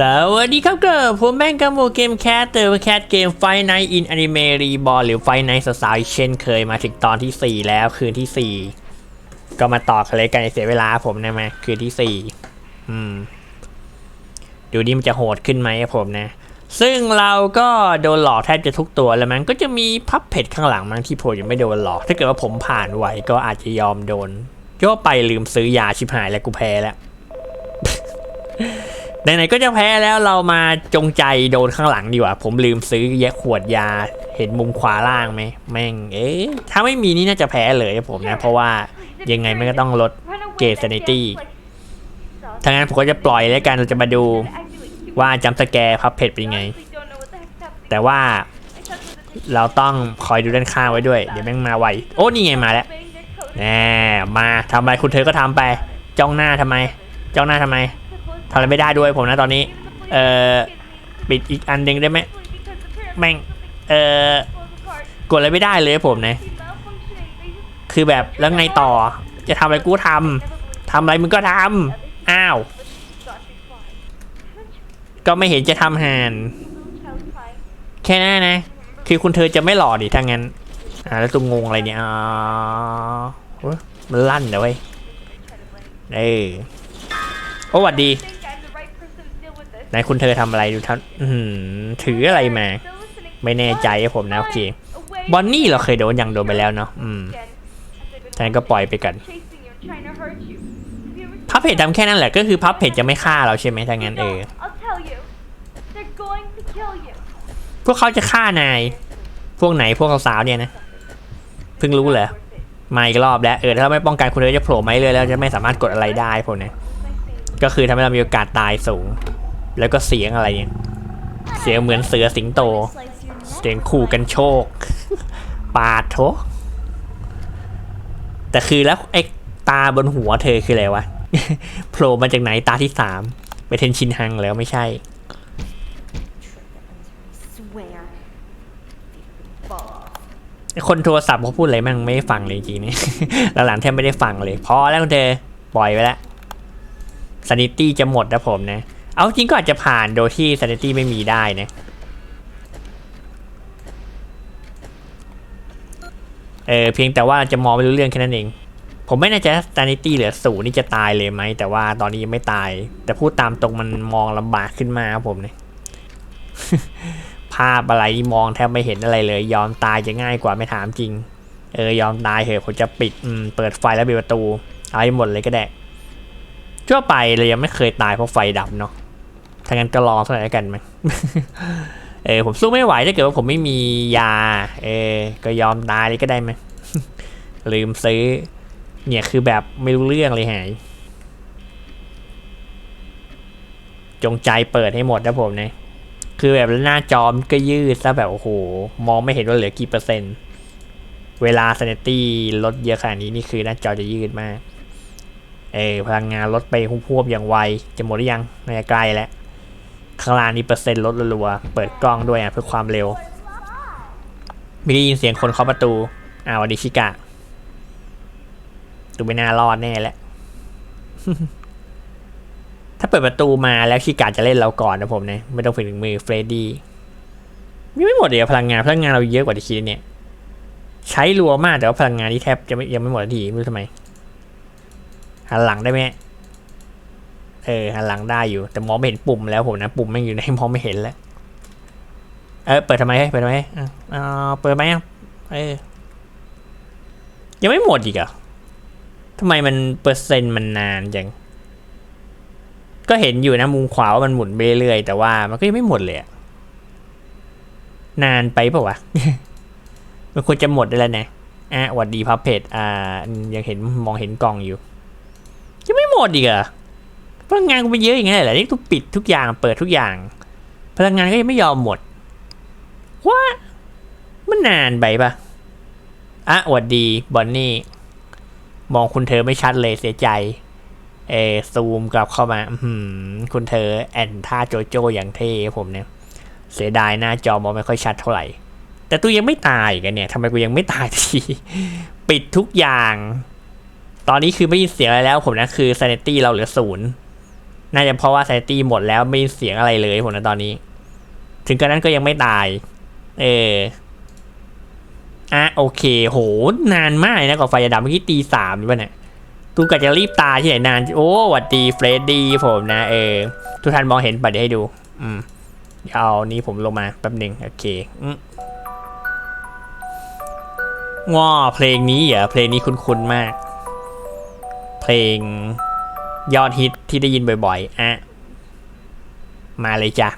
สวัสดีครับเก็ผมแบงค์กัมโมเกมแคสเตอร์แคสเกมไฟไนอินอนิเมรีบอลหรือไฟไนสสาวๆอีกเช่นเคยมาถึงตอนที่ 4 แล้วคืนที่ 4 ก็มาต่อกันเลยกันเสียเวลาผมนะมาคืนที่ 4 อืม ดูดิมันจะโหดขึ้นไหมผมนะ ซึ่งเราก็โดนหลอกแทบจะทุกตัวแล้วมันก็จะมีพับเพจข้างหลังมั้งที่ผมยังไม่โดนหลอก ถ้าเกิดว่าผมผ่านไหวก็อาจจะยอมโดนก็ไปลืมซื้อยาชิบหายแล้วกูแพ้แล้ว ไหนๆก็จะแพ้แล้วเรามาจงใจโดนข้างหลังดีกว่า ผมลืมซื้อแยะขวดยาเห็นมุมขวาล่างไหมแม่งเอ๊ะถ้าไม่มีนี่น่าจะแพ้เลยนะผมนะ เพราะว่ายังไงมันก็ต้องลดเกรด sanity ถ้างั้นผมก็จะปล่อยแล้วกันเราจะมาดูว่าจัมป์สแกร์พับเพจเป็นยังไง แต่ว่าเราต้องคอยดูด้านข้างไว้ด้วย เดี๋ยวแม่งมาไวโอ้นี่ไงมาแล้วแน่มาทำอะไรคุณเธอก็ทำไป จ้องหน้าทำไม จ้องหน้าทำไม ทำอะไรไม่ได้ด้วยผมนะตอนนี้ เอ่อ ปิดอีกอันหนึ่งได้ไหมแม่ง เอ่อ กดอะไรไม่ได้เลยผมนะ คือแบบแล้วไงต่อ จะทำอะไรกูทำทำอะไรมึงก็ทำอ้าว ก็ไม่เห็นจะทำหานแค่นั้นนะ คือคุณเธอจะไม่หล่อดิถ้างั้น อ่าแล้วตุ้งงงอะไรเนี่ยอ๋อเฮ้ยมันลั่นเดี๋ยวเว้ยเออโอ้หวัดดี ไหนคุณเธอทำอะไรดูท่านถืออะไรมา ไม่แน่ใจผมนะโอเคบอนนี่เราเคยโดนอย่างโดนไปแล้วเนาะอืมท่านก็ปล่อยไปกันพับเพจทำแค่นั้นแหละก็คือพับเพจจะไม่ฆ่าเราใช่ไหมถ้างั้นเออพวกเขาจะฆ่านาย พวกไหนพวกสาวๆเนี่ยนะ เพิ่งรู้เหรอมาอีกรอบแล้วเออถ้าเราไม่ป้องกันคุณเธอจะโผล่ไหมเลยแล้วจะไม่สามารถกดอะไรได้พวกเนี้ยก็คือทำให้เรามีโอกาสตายสูง แล้วก็เสียงอะไรเนี่ย เสียงเหมือนเสือสิงโต เสียงขู่กันโชค ปาดโถแต่คือแล้วไอ้ตาบนหัวเธอคืออะไรวะโผล่มาจากไหนตาที่สามไปเทนชินฮังแล้วไม่ใช่ Swear. คนโทรศัพท์เขาพูดอะไรมั่งไม่ได้ฟังเลยจริงๆนี่หลังๆแทบไม่ได้ฟังเลย พอแล้วคุณเธอปล่อยไปแล้วซ a นิตี้จะหมดนะผมนะ เอาจริงก็อาจจะผ่านโดยที่ซ a นิตี้ไม่มีได้นะ เออเพียงแต่ว่าจะมองไม่รู้เรื่องแค่นั้นเอง ผมไม่แน่ใจซ a นิตี้เหลือศูนย์นี่จะตายเลยไหม แต่ว่าตอนนี้ยังไม่ตาย แต่พูดตามตรงมันมองลำบากขึ้นมาครับผมเนี่ยภาพอะไรนี่มองแทบไม่เห็นอะไรเลย ยอมตายจะง่ายกว่าไม่ถามจริง เออยอมตายเถอะผมจะปิดอืมเปิดไฟแล้วปิดประตู เอาให้หมดเลยก็ได้ชั่วไปเลยยังไม่เคยตายเพราะไฟดับเนาะ ถ้างั้นก็รอสักหน่อยแล้วกันไหมเออผมสู้ไม่ไหวถ้าเกิดว่าผมไม่มียา เออก็ยอมตายเลยก็ได้ไหมลืมซื้อ เนี่ยคือแบบไม่รู้เรื่องเลยหาย จงใจเปิดให้หมดนะผมนะคือแบบหน้าจอมนก็ยืดซะแบบโอ้โห มองไม่เห็นว่าเหลือกี่เปอร์เซ็นต์ เวลา sanity ลดเยอะขนาดนี้นี่คือหน้าจอจะยืดมาก เออพลังงานลดไปพวบอย่างไว จะหมดหรือยังน่าจะใกล้แล้ว ข้างล่างนี่เปอร์เซ็นต์ลดรัวๆเปิดกล้องด้วยอะเพื่อความเร็วม่ได้ยินเสียงคนเคาะประตูอ้าวดีชิกะตูไม่น่ารอดแน่แหละ ถ้าเปิดประตูมาแล้วชิกาจะเล่นเราก่อนนะผมเนะไม่ต้องถึงมือเฟรดดี้ยังไม่หมดเลยวพลังงานพลังงานเราเยอะกว่าที่คิดเนี่ย ใช้รัวมากแต่ว่าพลังงานที่แทบจะไม่ยังไม่หมดทีไม่รู้ทำไมหันหลังได้ไหม เออหันหลังได้อยู่ แต่มองไม่เห็นปุ่มแล้วผมนะ ปุ่มไม่งอยู่ในมองไม่เห็นแล้ว เออเปิดทำไมเฮ้เปิดทำไมอะอ่าเปิดไหมอะเออยังไม่หมดอีกเหรอะทำไมมันเปอร์เซ็นต์มันนานจัง ก็เห็นอยู่นะมุมขวาว่ามันหมุนไปเรื่อยแต่ว่ามันก็ยังไม่หมดเลยนานไปเปล่าวะ มันควรจะหมดได้แล้วนะอะหวัดดีพับเพจอ่า ยังเห็นมองเห็นกล่องอยู่ ยังไม่หมดอีกเหรอ พลังงานกูไปเยอะอย่างเงี้ยเหรอนี่ทุกปิดทุกอย่างเปิดทุกอย่าง พลังงานก็ยังไม่ยอมหมดว่ามันนานไปปะอะหวัดดีบอนนี่ มองคุณเธอไม่ชัดเลยเสียใจเอซูมกลับเข้ามาอื้อหือคุณเธอแอนท่าโจโจอย่างเท่ผมเนี่ย เสียดายหน้าจอมองไม่ค่อยชัดเท่าไหร่ แต่ตัวยังไม่ตายกันเนี่ยทำไมกูยังไม่ตายที ปิดทุกอย่าง ตอนนี้คือไม่ยินเสียงอะไรแล้วผมนะคือ sanity เราเหลือศูนย์ น่าจะเพราะว่าไซตี้หมดแล้วไม่มีเสียงอะไรเลยผมนะตอนนี้ ถึงกระนั้นก็ยังไม่ตาย เอออะโอเค โห นานมากนะกว่าไฟจะดับเมื่อกี้ตีสามหรือเปล่าเนี่ยกูกะจะรีบตายที่ไหนนาน โอ้หวัดดีเฟรดดี้ผมนะ เออ ทุกท่านมองเห็นปะเดี๋ยวให้ดู อืมเดี๋ยวเอานี้ผมลงมาแป๊บหนึ่งโอเคอืมง้อเพลงนี้เหรอเพลงนี้คุ้นๆมาก เพลง ยอดฮิตที่ได้ยินบ่อยๆ อะ มาเลยจ้ะ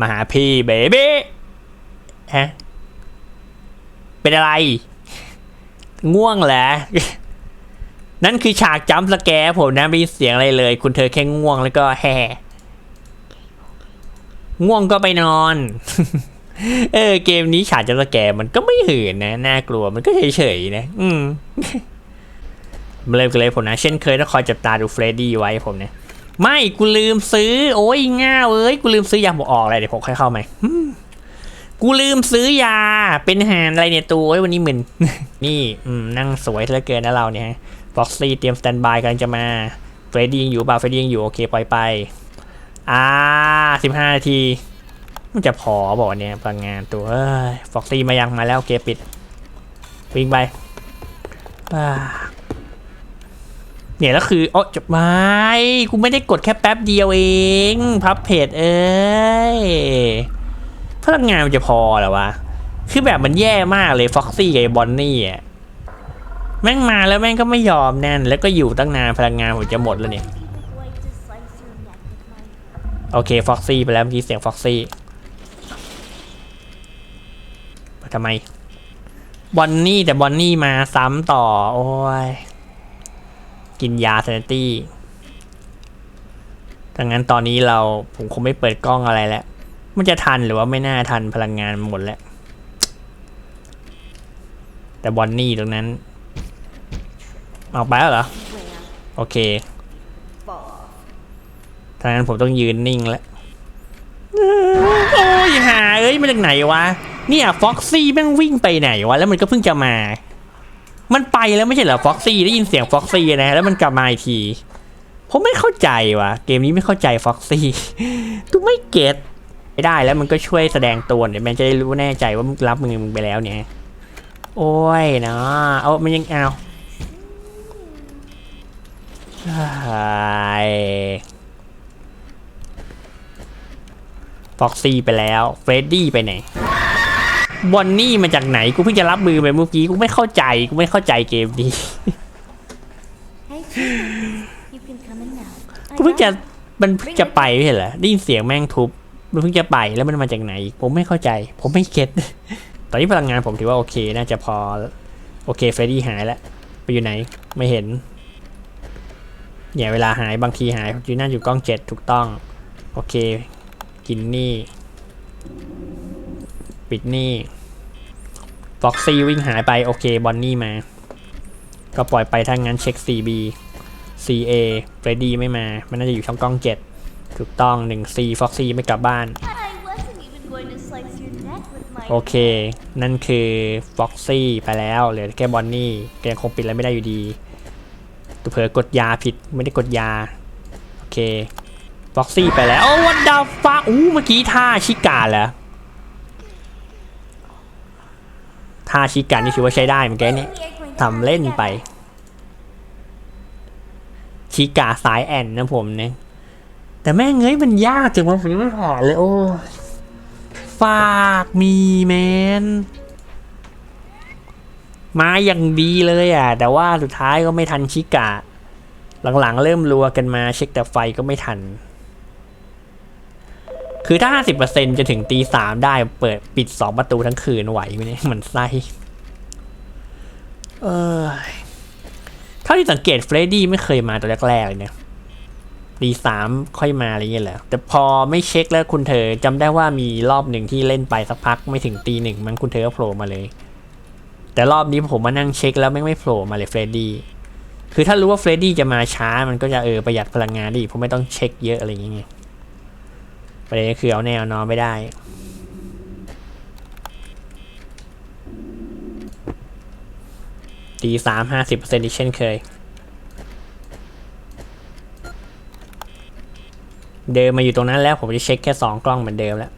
มาหาพี่เบบี้ฮะ เป็นอะไร ง่วงเหรอนั่นคือฉากจัมป์สแกร์ผมนะไม่มีเสียงอะไรเลย คุณเธอแค่ง่วงแล้วก็แห่ง่วงก็ไปนอน เออ เกมนี้ฉากจัมป์สแกร์มันก็ไม่หื่นนะ น่ากลัวมันก็เฉยๆนะ อืม เริ่มกันเลยผมนะ เช่นเคยต้องคอยจับตาดูเฟรดดี้ไว้ผมเนี่ยไม่กูลืมซื้อ โอ้ยง่าเอ้ยกูลืมซื้อยาผมออกอะไรเดี๋ยวผมค่อยเข้าไหมกูลืมซื้อยาเป็นหานอะไรเนี่ยตัวโอ้ยวันนี้มึนนี่อืมนั่งสวยเหลือเกินนะเราเนี่ยฟ็อกซี่เตรียมสแตนบายกำลังจะมาเฟรดดี้ยังอยู่เปล่าเฟรดดี้ยังอยู่โอเคปล่อยไป อ่าสิบห้านาทีมันจะพอบอกเนี่ยพลังงานตัวฟ็อกซี่มายังมาแล้วโอเคปิด วิ่งไปอ่า เนี่ยแล้วคือโอ้จบไม่กูไม่ได้กดแค่แป๊บเดียวเอง พับเพจเอ้ยพลังงานมันจะพอหรอวะ คือแบบมันแย่มากเลยฟ็อกซี่กับบอนนี่อะแม่งมาแล้วแม่งก็ไม่ยอมแน่น แล้วก็อยู่ตั้งนานพลังงานผมจะหมดแล้วเนี่ย โอเคฟ็อกซี่ไปแล้วเมื่อกี้เสียงฟ็อกซี่ทำไม บอนนี่แต่บอนนี่มาซ้ำต่อ โอ้ย กินยาเซนตี้ดังนั้นตอนนี้เราผมคงไม่เปิดกล้องอะไรแล้ว มันจะทันหรือว่าไม่น่าทันพลังงานหมดแล้ว แต่บอนนี่ตรงนั้น ออกไปแล้วเหรอ โอเค fall. ทางนั้นผมต้องยืนนิ่งแล้ว โอ้ยหา เอ้ยมาจากไหนวะ เนี่ยฟ็อกซี่แม่งวิ่งไปไหนวะ แล้วมันก็เพิ่งจะมา มันไปแล้วไม่ใช่เหรอฟ็อกซี่ได้ยินเสียงฟ็อกซี่นะแล้วมันกลับมาอีกทีผมไม่เข้าใจวะเกมนี้ไม่เข้าใจฟ็อกซี่ตูไม่เก็ตไม่ได้แล้วมันก็ช่วยแสดงตัวเนี่ยวมันจะได้รู้แน่ใจว่ามึงรับมือมึงไปแล้วเนี่ย โอ้ยนะเอามันยังเอาฟ็อกซี่ไปแล้ว เฟรดดี้ไปไหน บอนนี่มาจากไหนกูเพิ่งจะรับมือไปเมื่อกี้กูไม่เข้าใจกูไม่เข้าใจเกมนี้ Hey, Chickens, you can come in now. I กูเพิ่งจะ got มันเพิ่งจะไปไม่ใช่เหรอได้ยินเสียงแม่งทุบมันเพิ่งจะไปแล้วมันมาจากไหน ผมไม่เข้าใจ ผมไม่เก็ตตอนนี้พลังงานผมถือว่าโอเคน่าจะพอโอเคเฟรดดี้หายแล้วไปอยู่ไหนไม่เห็นเนี่ยเวลาหายบางทีหายอยู่นั่นอยู่กล้องเจ็ดถูกต้อง โอเค กินนี่ ปิดนี่ฟ็อกซี่วิ่งหายไป โอเค บอนนี่มา ก็ปล่อยไปถ้างั้นเช็ค CB CA เฟรดดี้ไม่มา มันน่าจะอยู่ช่องกล้องเจ็ดถูกต้อง 1C ฟ็อกซี่ไม่กลับบ้าน I wasn't even going to slice your neck with my โอเค นั่นคือฟ็อกซี่ไปแล้วเหลือแค่บอนนี่แกคงปิดอะไรไม่ได้อยู่ดีตัวเผลอกดยาผิดไม่ได้กดยา โอเคฟ็อกซี่ไปแล้ว โอ้วันดาฟ้าอู้เมื่อกี้ท่าชิกาเหรอ ท่าชิกานี่ถือว่าใช้ได้เหมือนกันเนี่ย We are going to ทำเล่นไป together. ชิกาสายแอนนะผมเนี่ยแต่แม่งเงยมันยากจังวะผมยังไม่ผ่านเลยโอ้ยฝากมีแมนมาอย่างดีเลยอะ แต่ว่าสุดท้ายก็ไม่ทันชิกะ หลังๆเริ่มรัวกันมาเช็คแต่ไฟก็ไม่ทัน คือถ้า 50%จะถึงตีสามได้เปิดปิดสองประตูทั้งคืนไหวไหมเนี่ยมือนไส้เออเท่าที่สังเกตเฟรดดี้ไม่เคยมาตัวแรกๆเลยเนี่ยตีสามค่อยมาอะไรเงี้ยแหละแต่พอไม่เช็คแล้วคุณเธอจำได้ว่ามีรอบหนึ่งที่เล่นไปสักพักไม่ถึงตีหนึ่งมันคุณเธอก็โผล่มาเลย แต่รอบนี้ผมมานั่งเช็คแล้วไม่ไม่โผล่มาเลยเฟรดดี้คือถ้ารู้ว่าเฟรดดี้จะมาช้ามันก็จะเออประหยัดพลังงานดีผมไม่ต้องเช็คเยอะอะไรอย่างเงี้ย ประเด็นก็คือเอาแนวนอนไม่ได้ ตีสามห้าสิบเปอร์เซ็นต์อีกเช่นเคย เดินมาอยู่ตรงนั้นแล้วผมจะเช็คแค่สองกล้องเหมือนเดิมแล้ว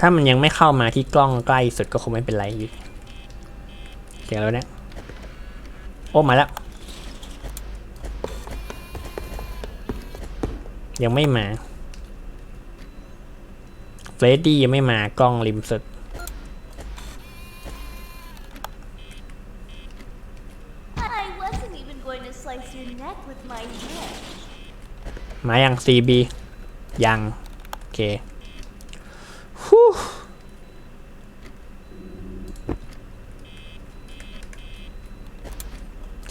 ถ้ามันยังไม่เข้ามาที่กล้องใกล้สุดก็คงไม่เป็นไรอยู่เสียงแล้วเนี่ย อ้มาแล้ว ยังไม่มา เฟรดดี้ยังไม่มากล้องริมสุด I wasn't even going to slice your neck with my hair. มายัง CB ยัง โอเค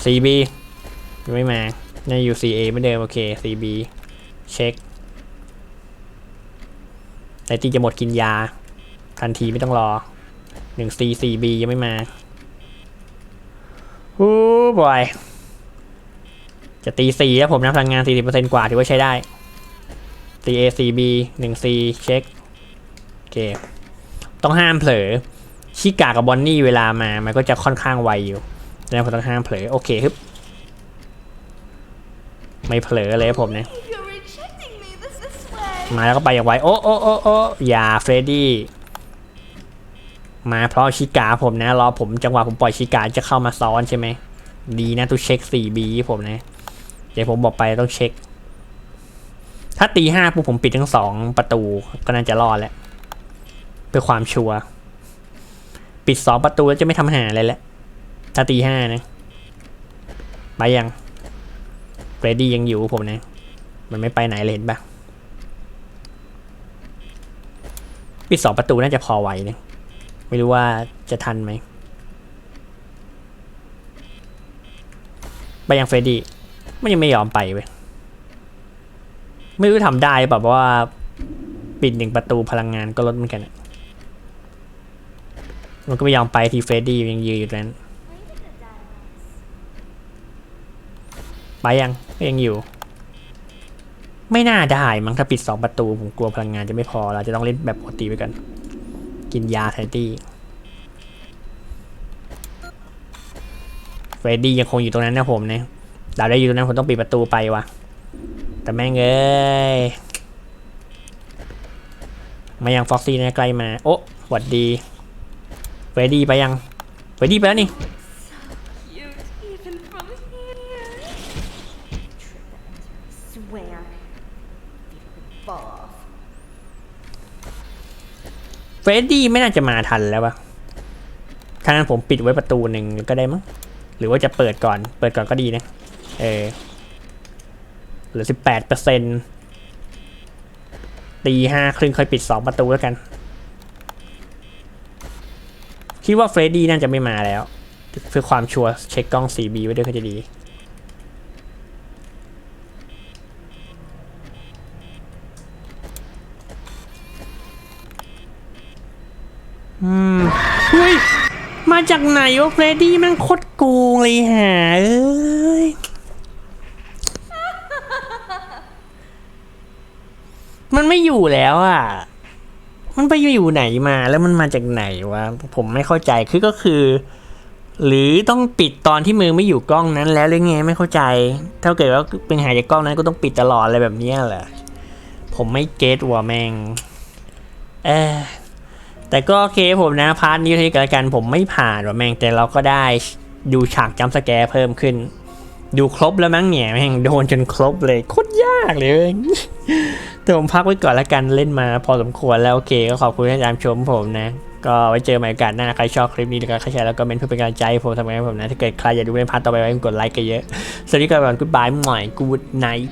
CB ยังไม่มาในอยู่ CA ไม่เดิมโอเค CB เช็คไอตีจะหมดกินยา ทันทีไม่ต้องรอ1 C CB ยังไม่มาฮู้บอย จะตีสี่แล้วผมนะพลังงาน 40%กว่าถือว่าใช้ได้ CACB 1 C เช็คโอเค ต้องห้ามเผลอชิกากับบอนนี่เวลามา มันก็จะค่อนข้างไวอยู่ ดังนั้นผมต้องห้ามเผลอโอเคฮึบไม่เผลอเลยผมนะ You're rejecting me this this way. มาแล้วก็ไปอย่างไวโอ้โอ้โอ้โอ้อย่าเฟรดดี้มาเพราะชิกาผมนะรอผมจังหวะผมปล่อยชิกาจะเข้ามาซ้อนใช่ไหมดีนะตู้เช็ค 4B ผมนะ เดี๋ยวผมบอกไปต้องเช็ค ถ้าตีห้าปุ๊บผมปิดทั้งสองประตูก็น่าจะรอดแล้วเพื่อความชัวร์ปิดสองประตูแล้วจะไม่ทำหาอะไรแล้ว ถ้าตีห้านะ ไปยังเฟรดดี้ยังอยู่ผมนะ มันไม่ไปไหนเลยเห็นปะปิดสองประตูน่าจะพอไหวนะไม่รู้ว่าจะทันไหม ไปยังเฟรดดี้มันยังไม่ยอมไปเว้ยไม่รู้ทำได้หรือเปล่าเพราะว่าปิดหนึ่งประตูพลังงานก็ลดเหมือนกันอะมันก็ไม่ยอมไปทีเฟรดดี้ยังยืนอยู่นั้น ไปยังยังอยู่ ไม่น่าได้มั้งถ้าปิดสองประตู ผมกลัวพลังงานจะไม่พอ เราจะต้องเล่นแบบปกติไปกัน กินยาไทตี้เฟรดดี้ยังคงอยู่ตรงนั้นนะผมเนะดาวได้อยู่ตรงนั้นผมต้องปิดประตูไปวะแต่แม่งเอ้ยมายังฟ็อกซี่นะใกล้มา โอ้หวัดดีเฟรดดี้ไปยังเฟรดดี้ไปแล้วนี่ เฟรดดี้ไม่น่าจะมาทันแล้วปะถ้างั้นผมปิดไว้ประตูหนึ่งก็ได้มั้ง หรือว่าจะเปิดก่อน เปิดก่อนก็ดีนะ เออ เหลือสิบแปดเปอร์เซ็นตีห้าครึ่งค่อยปิดสองประตูแล้วกัน คิดว่าเฟรดดี้น่าจะไม่มาแล้ว เพื่อความชัวร์เช็คกล้อง 4B ไว้ด้วยก็จะดี อืมเฮ้ย มาจากไหนวะเฟรดดี้ม่งโคตรโกงเลยฮะเอ้ยมันไม่อยู่แล้วอะ มันไปอยู่ไหนมาแล้วมันมาจากไหนวะ ผมไม่เข้าใจ คือก็คือ หรือต้องปิดตอนที่มือไม่อยู่กล้องนั้น แล้วหรือไงไม่เข้าใจ ถ้าเกิดว่าเป็นหายจากกล้องนั้นก็ต้องปิดตลอดอะไรแบบนี้ยเหรอผมไม่เก็ตว่ะแมง เออ แต่ก็โอเคผมนะพาร์ทนี้ที่กันกันผมไม่ผ่านว่ะแม่งแต่เราก็ได้ดูฉากจัมสแกร์เพิ่มขึ้น ดูครบแล้วมั้งเนี่ยแม่งโดนจนครบเลยโคตรยากเลยเว้ยแต่ผมพักไว้ก่อนละกันเล่นมาพอสมควรแล้วโอเค ก็ขอบคุณที่ตามชมผมนะ ก็ไว้เจอใหม่โอกาสหน้าใครชอบคลิปนี้แล้วก็ใครแชร์แล้วก็เมนเพื่อเป็นกำลังใจผมทำงานผมนะถ้าเกิดใครอยากดูเป็นพาร์ทต่อไปไว้กดไลค์กันเยอะสวัสดีครับก่อนกูดบายหม่อยกูดไนท์